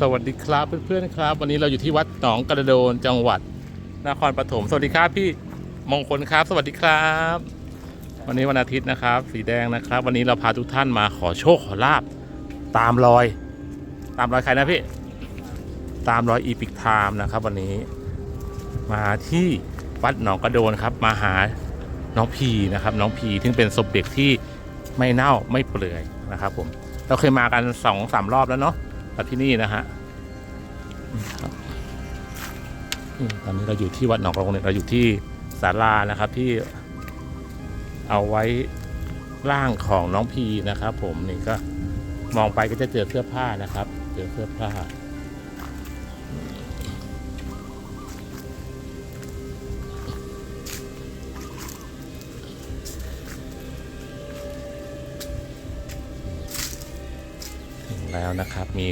สวัสดีครับเพื่อนๆครับ วันนี้เราอยู่ที่วัดหนองกระโดนจังหวัดนครปฐมสวัสดีครับพี่มงคลครับ สวัสดีครับ วันนี้วันอาทิตย์นะครับ สีแดงนะครับ วันนี้เราพาทุกท่านมาขอโชคขอลาบตามรอย ตามรอยใครนะพี่ตามรอยอีพิกไทม์นะครับ วันนี้ มาที่วัดหนองกระโดนครับ มาหาน้องพีนะครับ น้องพีซึ่งเป็นศพเด็กที่ไม่เน่าไม่เปื่อยนะครับ ผมเราเคยมากันสองสามรอบแล้วเนาะ กับที่นี่นะฮะตอนนี้เราอยู่ที่วัดหนองกระโดนเนี่ยเราอยู่ที่ศาลานะครับที่เอาไว้ร่างของน้องพีนะครับ ผมนี่ก็มองไปก็จะเจอเสื้อผ้านะครับ เจอเสื้อผ้าถึงแล้วนะครับมี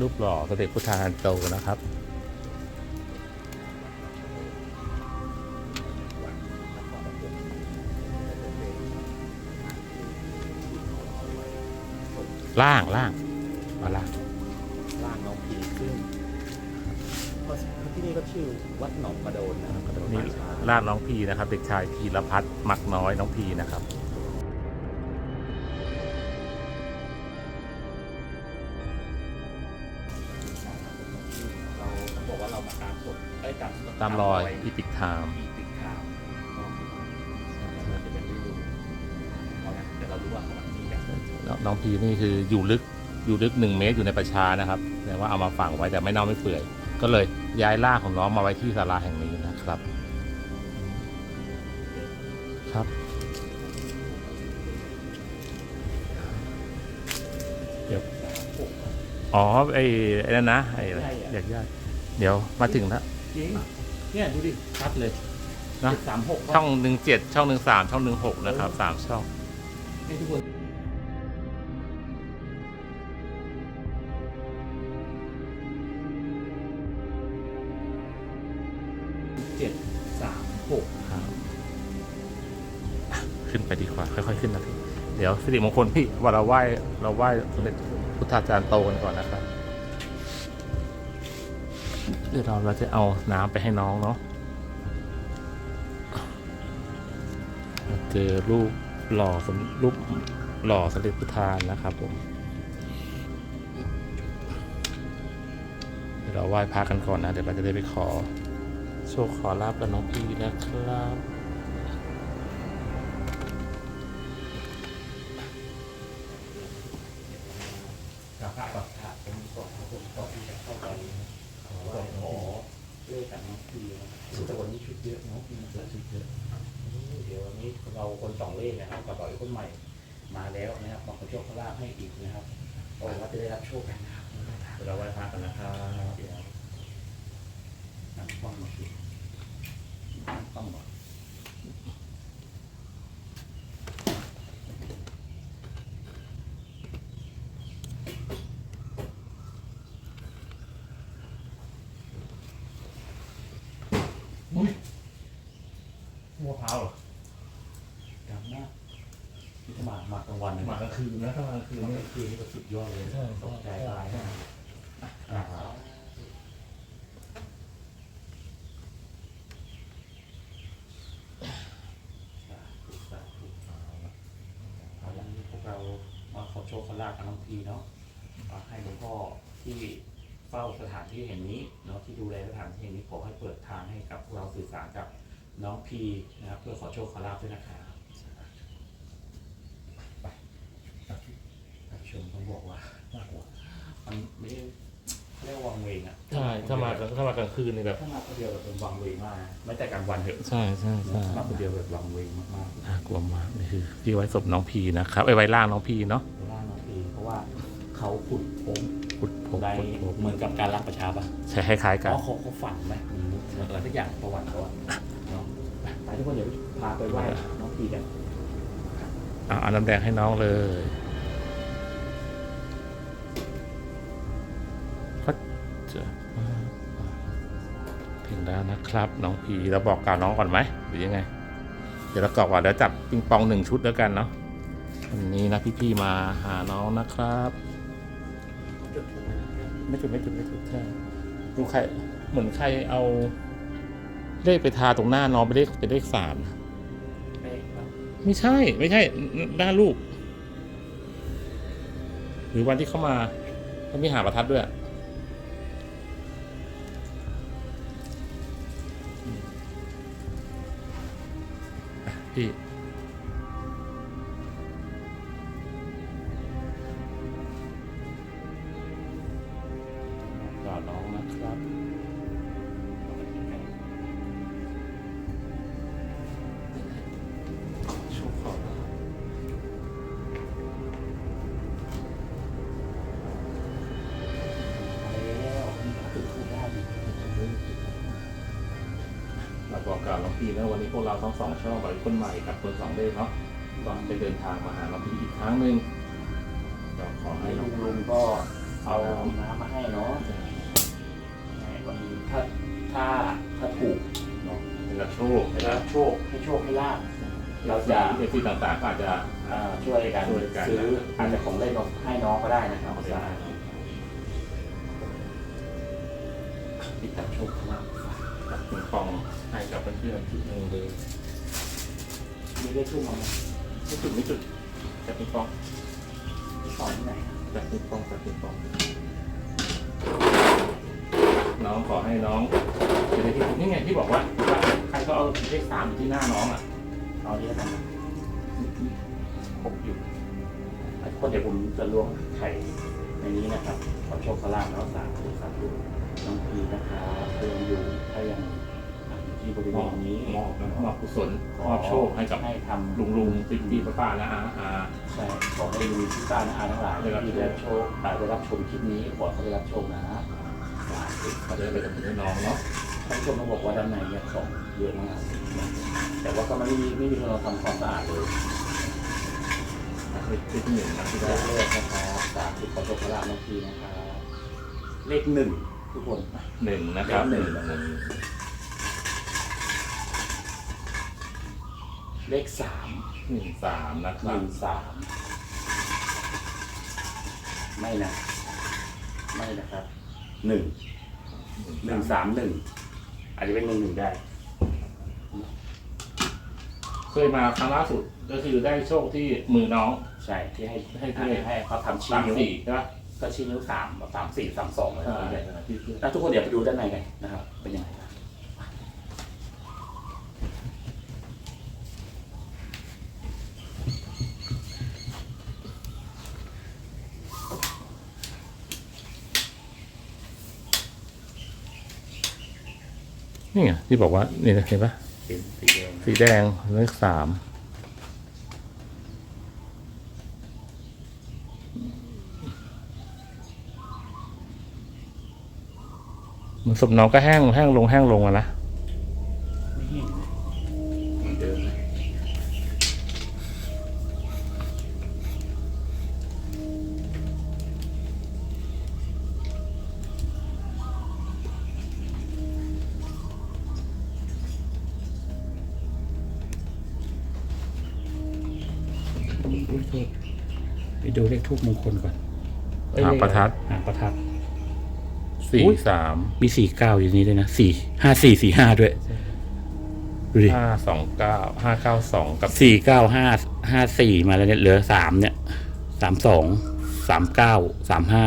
รูปหล่อสมเด็จพุทธาฮันโตนะครับ ล่างล่างมาล่างร่างน้องพีซึ่งก็ที่นี่ก็ชื่อวัดหนองกระโดนนะครับกระโดนนี่บ้านช้างล่างน้องพีนะครับ เด็กชายพีรพัฒน์มักน้อยน้องพีนะครับามตามรอยอีพิกไทม์ อีปิกทามเนาะเราจะยังไม่รู้เอานะเดี๋ยวเรารู้ว่าเขาที่กันน้องพีนี่คืออยู่ลึกอยู่ลึกหนึ่งเมตรอยู่ในประชานะครับแต่ว่าเอามาฝังไว้แต่ไม่เน่าไม่เปื่อย ก็เลยย้ายร่างของน้องมาไว้ที่ศาลาแห่งนี้นะครับ ครับเดี๋ยวอ๋อไอ้ไอ้นั่นนะไอ้เด็กญาติเดี๋ยวมาถึงแล้ว จริง เนี่ยดูดิชัดเลยนะ สามหกช่องหนึ่งเจ็ดช่องหนึ่งสามช่องหนึ่งหกนะครับสามช่อง ให้ทุกคนเจ็ดสามหกครับขึ้นไปดีกว่า ค่อย ๆ ขึ้นนะพี่ เดี๋ยวสิริมงคลพี่ว่าเราไหว้เราไหว้สมเด็จพุทธาจารย์โตกันก่อนนะครับเดี๋ยวเราเราจะเอาน้ำไปให้น้องเนาะเจอรูปหล่อสมรูปหล่อสลิดพุทธานนะครับผมเดี๋ยวเราไหว้พระกันก่อนนะ เดี๋ยวเราจะได้ไปขอ โชคขอลาบกับน้องอีนะครับ เดี๋ยวเราไหว้พระกันนะครับเดี๋ยวนั่งฟังมาสินั่งฟังมามะพร้าวเหรอดังมากนี่ถ้ามามากลางวันนะมากลางคืนนะถ้ามากลางคืนคือนี่นี่คือนี่ก็สุดยอดเลยใช่ตกใจตายนะอ่าเอาละพวกเรามาขอ โชคขอลาบกันทั้งทีเนาะอ่าให้หลวงพ่อที่เฝ้าสถานที่แห่งนี้เนาะที่ดูแลสถานที่แห่งนี้ขอให้เปิดทางให้กับพวกเราสื่อสารกับน้องพีนะครับเพื่อขอโชคขอลาบด้วยนะครับไปท่านผู้ชมต้องบอกว่าน่ากลัวมันไม่ได้เรียกว่าวังเวงอะใช่ถ้ามากลางถ้ามากลางคืนนี่แบบถ้ามาคนเดียวแบบเป็นวังเวงมากนะไม่แต่กลางวันเถอะใช่ใช่ใช่มาคนเดียวแบบวังเวงมากน่ากลัวมากนี่คือที่ไว้ศพน้องพีนะครับไอ้ไว้ล่างน้องพีเนาะ ว่าเขาขุดพงขุดพบได้ขุดพบเหมือนกับการรักประชาปะใช่คล้ายๆเพกันราะเขาเขาฝันไหมเหมือนอะไรทุกอย่างประวัติเขาอะเนาะไปไปทุกคนเดี๋ยวพาไปไหว้น้องพีกันเอาเอาน้ำแดงให้น้องเลยก็จะถึงแล้วนะครับ น้องพีเราบอกกล่าวน้องก่อนไหมหรือยังไง เดี๋ยวเรากรอกว่าเดี๋ยวจับปิงปองหนึ่งชุดแล้วกันเนาะ วันนี้นะพี่ๆมาหาน้องนะครับจุดถูกไหมไม่จุดไม่จุดไม่จุดใช่ดูใครเหมือนใครเอา เลขไปทาตรงหน้าน้องเป็นเลขเป็นเลขสามเลขครับไม่ใช่ ไม่ใช่หน้าลูก หรือวันที่เข้ามาเขามีหาประทัดด้วยอะอืมอะพี่ บอกกล่าวน้องพีนะวันนี้พวกเราทั้งสองช่องบริคนใหม่กับคนสองเลขเนาะก่อนจะเดินทางมาหาน้องพีอีกครั้งหนึ่งก็ขอให้ให้น้ลุองงลุงก็เอาน้ำมาให้เนาะวันนี้ถ้าถ้าถ้าถูกเนาะเป็นรับโชคให้นะโชคให้โชคให้ลาบเราเราจะจะเอฟซีต่างๆก็อาจจะ อ่าช่วยกันช่วยกัน ซื้ออาจจะของเล่นมาให้น้องก็ได้นะครับเอาไปได้ติดตามโชคข้าง ล่างกับคุณฟองให้กับเพื่อนๆทุกหนึ่งเลยมีได้ขึ้นมาไหมไม่จุดไม่จุดจับคุณฟองสอนที่ไหนจับคุณฟองจับคุณฟอง น้องขอให้น้องจะได้ที่นี่ไงที่บอกว่าใครก็เอาเลขสามอยู่ที่หน้าน้องอะเอาที่แล้วกันะพกอยู่คนเดี๋ยวผมจะล้วงไข่ในนี้นะครับขอโชคขอลาบแล้วสาธุสาธุ น้องพีนะครับเพื่อนอยู่ถ้ายังอยู่ที่บริมเวอบณนี้มอบมอบกุศลมอบโชคให้กับให้ทำลุงลุงติ๊กตี้ป้าป้าและอาอาใช่ขอให้ลุงพี่ป้านะอาทั้งหลายได้รับที่ได้รับโชคได้รับชมคลิปนี้ขอให้ได้รับโชคนะสาธุเขาจะได้ไปทำบุญให้น้องเนาะท่านผู้ชมมาบอกว่าด้านในเนี่ยของเยอะมากแต่ว่าก็ไม่มีไม่มีคนเราทำความสะอาดเลยเลขที่หนึ่งนะที่เลได้ขเลขนะครับสาธุขอโชคขอลาบน้องพีนะครับเลขหนึ่ง ทุกคน หนึ่งนะครับเลขหนึ่ง หนึ่งเลขสามหนึ่งสามนะคหรับนึ่งสามไม่นะไม่นะครับหนึ่งหนึ่งสามหนึ่งอาจจะเป็นหนึ่งหนึ่งได้ เคยมาครั้งล่าสุดก็คือได้โชคที่มือน้อง ใช่ที่ให้ให้ให้ที่ให้ให้เขาทำชี้สามนิ้วสี่ใช่ปะ ก็ชี้นิ้วสามสามสี่สามสองเลยใช่ที่เพื่อนแล้วทุกคนเดี๋ยวไปดูด้านในกันนะครับ เป็นยังไงครับนี่ไงที่บอกว่า นี่นะเห็นปะเป็นสีแดงสีแดงเลขสาม มันศพน้องก็แห้งแห้งลงแห้งลงอะนะไปดูเลขทูบมงคลก่อนอ้ยหางประทัดหางประทัด สี่อุ๊ย สามมีสี่เก้าอยู่ในนี้ด้วยนะสี่ห้าสี่สี่ห้าด้วยดูดิห้าสองเก้าห้าเก้าสองกับสี่เก้าห้าห้าสี่มาแล้วเนี่ยเหลือสามเนี่ยสามสองสามเก้าสามห้า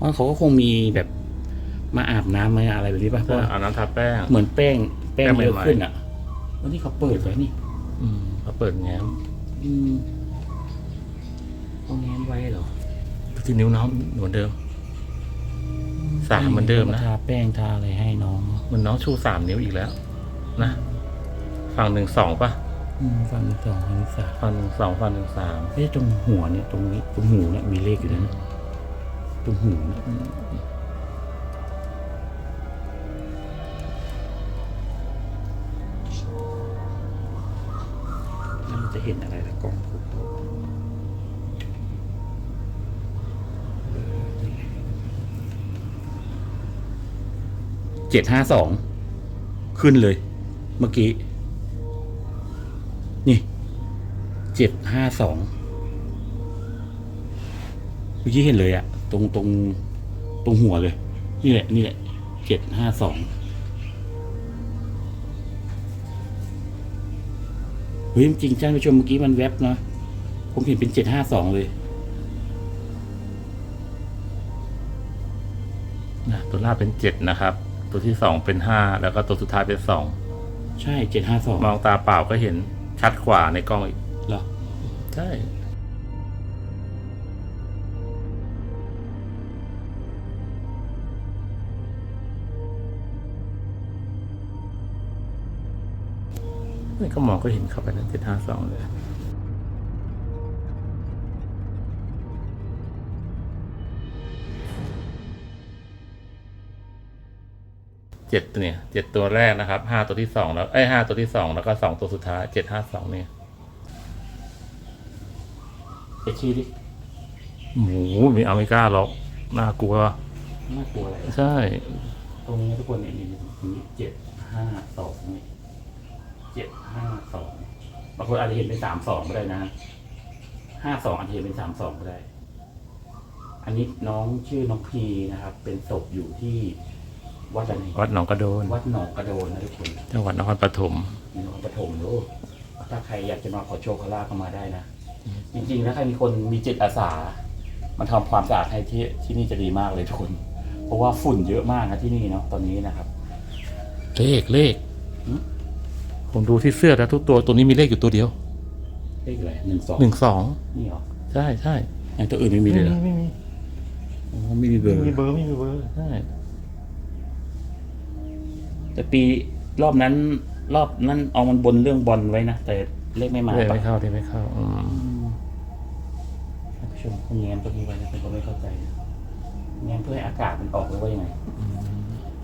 ว่าเขาก็คงมีแบบมาอาบน้ำมาอะไรแบบนี้ป่ะเพราะว่า เอาน้ำทาแป้ง เหมือนแป้งแป้งแป้งเยอะใหม่ๆ ขึ้นอะวันนี้เขาเปิดไว้นี่อืมเขาเปิดแง้มอืม เขาแง้มไว้เหรอที่นิ้วน้องเหมือนเดิม สามเหมือนเดิมนะ ทาแป้งทาอะไรให้น้องเหมือนน้องชูสามนิ้วอีกแล้ว นะ ฝั่งหนึ่งสองป่ะ อืมฟังสองฟังสามฝั่งหนึ่งสองฝั่งหนึ่งสามเอ้ยตรงหัวเนี่ยตรงนี้ตรงหูเนี่ยมีเลขอยู่แล้วนะตรงหูเนี่ยแล้วมันจะเห็นอะไรละกล้อง เจ็ดห้าสองขึ้นเลย เมื่อกี้ นี่เจ็ดห้าสองเมื่อกี้เห็นเลยอะตรงตรงตรงหัวเลย นี่แหละ นี่แหละเจ็ดห้าสองเฮ้ยจริงท่านผู้ชมเมื่อกี้มันแวบนะผมเห็นเป็นเจ็ดห้าสองเลยนะตัวหน้าเป็นเจ็ดนะครับ ตัวที่สองเป็นห้าแล้วก็ตัวสุดท้ายเป็นสองใช่เจ็ดห้าสองมองตาเปล่าก็เห็นชัดกว่าในกล้องอีกเหรอ ใช่นี่ก็มองก็เห็นเข้าไปนะเจ็ดห้าสองเลย เจ็ดเนี่ยเจ็ดตัวแรกนะครับห้าตัวที่สองแล้วไอ้ยห้าตัวที่สองแล้วก็สองตัวสุดท้ายเจ็ดห้าสองเนี่ยไปชี้ดิหมูมีอเมริกาหรอกน่ากลัว น่ากลัวอะไรใช่ ตรงนี้ทุกคนเนี่ยนี่เจ็ดห้าสองนี่เจ็ดห้าสองบางคนอาจจะเห็นเป็นสามสองก็ได้นะห้าสองอาจจะเห็นเป็นสามสองก็ได้ อันนี้น้องชื่อน้องพีนะครับ เป็นศพอยู่ที่ วัดอะไรวัดหนองกระโดน วัดหนองกระโดนนะทุกคนจังหวัดนครปฐมในนครปฐมดูถ้าใครอยากจะมาขอโชคขอลาภก็มาได้นะ จริงๆถ้าใครมีคนมีจิตอาสา มันทำความสะอาดให้ที่ที่นี่จะดีมากเลยทุกคน เพราะว่าฝุ่นเยอะมากนะที่นี่เนาะตอนนี้นะครับ เลขเลขหืมผมดูที่เสื้อแล้วทุกตัวตัวนี้มีเลขอยู่ตัวเดียว เลขอะไรหนึ่งสองหนึ่งสองนี่เหรอใช่ใช่ไอ้ตัวอื่นไม่มีเลยเหรอไม่มีอ๋อไม่มีเบอไม่ร์มีเบอร์ไม่มีเบอร์ใช่ แต่ปีรอบนั้นรอบนั้นเอามันบนเรื่องบอลไว้นะ แต่เลขไม่มาเลขปะไม่เข้าเลขไม่เข้าอืมท่านผู้ชมเขาแง้มตรงนี้ไว้นะผมก็ไม่เข้าใจนะแง้มเพื่อให้อากาศมันออกหรือว่ายังไง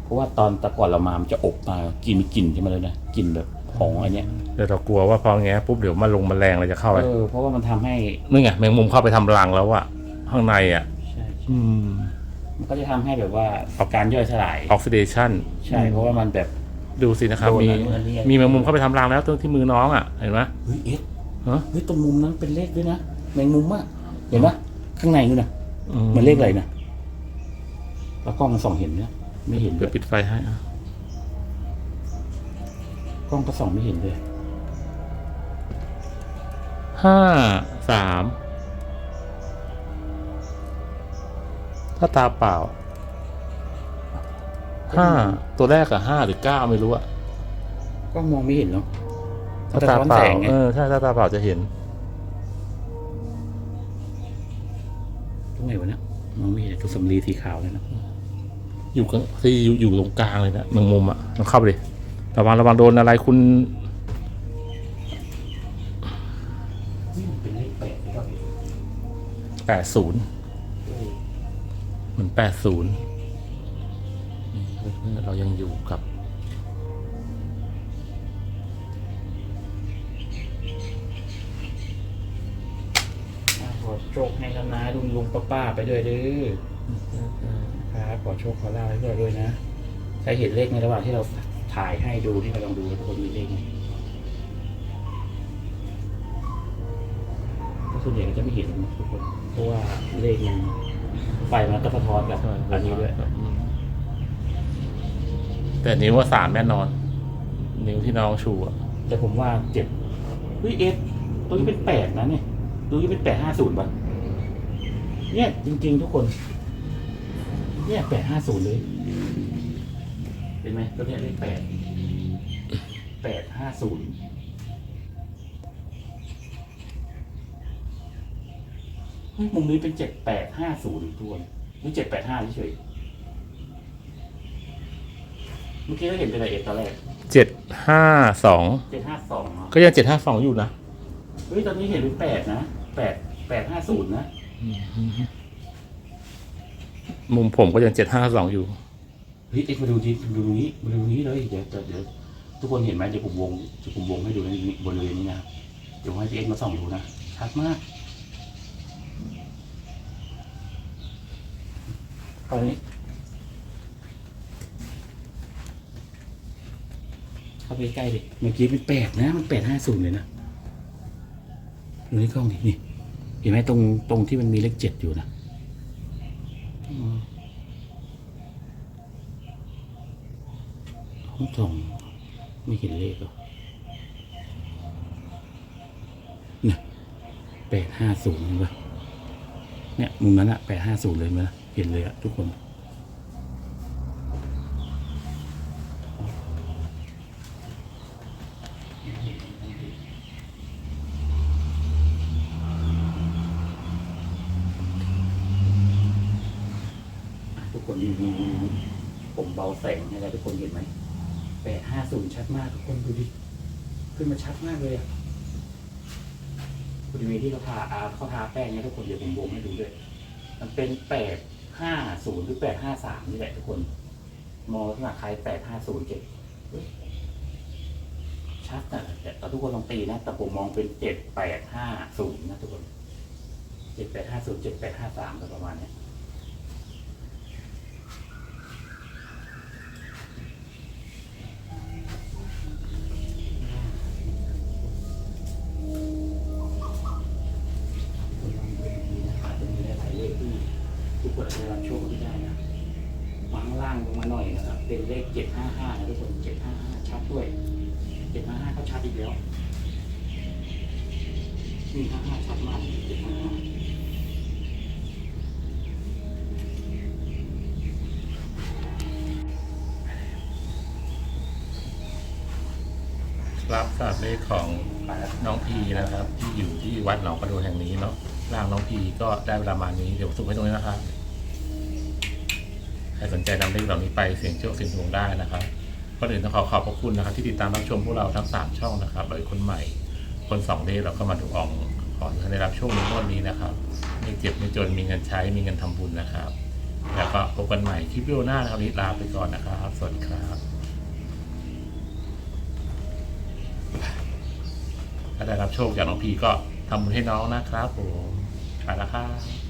เพราะว่าตอนแตะก่อนเรามามันจะอบมากินมีกลิ่นใช่ไหมเลยนะกลิ่นแบบของอันเนี้ยเดี๋ยวเรากลัวว่าพอแง้ปุ๊บเดี๋ยวมาลงแมลงอะไรจะเข้าไปเออเพราะว่ามันทำให้นี่ไงแมงมุมเข้าไปทำรังแล้วอะข้างในอะใช่อืมมัน ก็จะทำให้แบบว่าการย่อยสลาย ออกซิเดชันใช่ เพราะว่ามันแบบ ดูสินะครับ โดนมีอันนู้นอันนี้มีแมงมุมเข้าไปทำรังแล้วตรงที่มือน้องอะเห็นไหมเฮ้ยเอ็ดฮะเฮ้ยตรงมุมนั้นเป็นเลขด้วยนะแมงมุมอะเห็นปะข้างในนู่นนะมันเลขอะไรนะแล้วกล้องมันส่องเห็นเนี่ยไม่เห็นเลเดี๋ยวยปิดไฟให้อะกล้องก็ส่องไม่เห็นเลยห้าสาม ถ้าตาเปล่าห้าตัวแรกอะห้าหรือเก้าไม่รู้อะกล้องมองไม่เห็นเนาะถ้าสะตาท้อนเปล่าแสงไงเออใช่ถ้าตาเปล่าจะเห็นตรงไหนวะเนี่ยมองไม่เห็นตัวสำลีสีขาวเลยนะอยู่กลางที่อยู่อยู่ตรงกลางเลยนะแมงมุมอะลองเข้าไปดิระวังระวังโดนอะไรคุณนี่มันเป็นเลขแปดเลยครับแปดศูนย์เห มือนแปดศูนย์เรายังอยู่กับอะขอโชคให้ครับนะลุงลุงป้าป้าไปด้วยเด้อครับขอโชคขอลาภให้ด้วยด้วยนะ ใครเห็นเลขในระหว่างที่เราถ่ายให้ดูที่เราลองดูว่าทุกคนมีเลขไหมก็ส่วนใหญ่ก็จะไม่เห็นนะทุกคนเพราะว่าเลขมัน ไฟมันก็สะท้อนกับอันนี้ด้วยแต่นิ้วว่าสามแน่นอน นิ้วที่น้องชูอะแต่ผมว่าเจ็ดเฮ้ยเอ็ดตัวนี้เป็นแปดนะเนี่ยตัวนี้เป็นแปดห้าศูนย์ป่ะเนี่ยจริง ๆ ทุกคน เนี่ยแปดห้าศูนย์เลยเห็นไหมตัวเนี้ยเลขแปดแปดห้าศูนย์ ฮ้ยมุมนี้เป็นเจ็ดแปดห้าศูนย์ทวนนี่เจ็ดแปดห้าเฉยๆเมื่อกี้เราเห็นเป็นอะไรเอ็ดตอนแรกเจ็ดห้าสองเจ็ดห้าสองก็ยังเจ็ดห้าสองอยู่นะเฮ้ยตอนนี้เห็นเป็นแปดนะแปดแปดห้าศูนย์นะมุมผมก็ยังเจ็ดห้าสองอยู่เฮ้ยเอ็กซ์มาดูดิดูตรงนี้มาดูตรงนี้เลยเดี๋ยวเดี๋ยวเดี๋ยวทุกคนเห็นไหมเดี๋ยวผมวงเดี๋ยวผมวงให้ดูในบริเวณนี้นะเดี๋ยวให้พี่เอ็กซ์มาส่องดูนะชัดมาก ตอนนี้เข้าไปใกล้ดิเมื่อกี้เป็นแปดนะ มันแปดห้าศูนย์เลยนะดูในกล้องดินี่เห็นไหมตรงตรงที่มันมีเลขเจ็ดอยู่นะห้องส่องไม่เห็นเลขหรอเนี่ยแปดห้าศูนย์เห็นปะเนี่ยมุมนั้นอะแปดห้าศูนย์เลยมั้ย เห็นเลยอะทุกคน ทุกคนมีมีมีผมเบาแสงให้แล้วทุกคนเห็นไหมแปดห้าศูนย์ชัดมากทุกคนดูดิ ขึ้นมาชัดมากเลยอะบริเวณที่เขาทาอาเขาทาแป้งเนี่ยทุกคนเดี๋ยวผมวงให้ดูด้วย มันเป็นแปด ห้าศูนย์หรือแปดห้าสามนี่แหละทุกคน มองลักษณะคล้ายแปดห้าศูนย์เจ็ดชัดนะแต่แต่ทุกคนลองตีนะ แต่ผมมองเป็นเจ็ดแปดห้าศูนย์นะทุกคนเจ็ดแปดห้าศูนย์เจ็ดแปดห้าสามประมาณเนี้ ทุกคนอาจจะรับโชคที่ได้นะมางล่างลงมาหน่อยนะครับ เป็นเลขเจ็ดห้าห้านะทุกคนเจ็ดห้าห้าชัดด้วยเจ็ดห้าห้าก็ชัดอีกแล้วนี่ห้าห้าชัดมากเจ็ดห้าห้ารับสำหรับเลขของน้องพีนะครับ ที่อยู่ที่วัดหนองกระโดนแห่งนี้เนาะร่างน้องพีก็ได้เวลามาณนี้เดี๋ยวสุ่มให้ตรงนี้นะครับ ใครสนใจนำเลขเหล่านี้ไปเสี่ยงโชคเสี่ยงดวงได้นะครับก็อื่นต้องขอขอบพระคุณนะครับ ที่ติดตามรับชมพวกเราทั้งสามช่องนะครับโดยคนใหม่ คนสองเลขเราก็มาดูอองขอให้ท่านได้รับโชคในงวดนี้นะครับไม่เจ็บไม่จนมีเงินใช้มีเงินทำบุญนะครับ แล้วก็พบกันใหม่คลิปวิดีโอหน้านะครับนนี้ลาไปก่อนนะครับ สวัสดีครับถ้าได้รับโชคจากน้องพีก็ทำบุญให้น้องนะครับผมไปแล้วครับ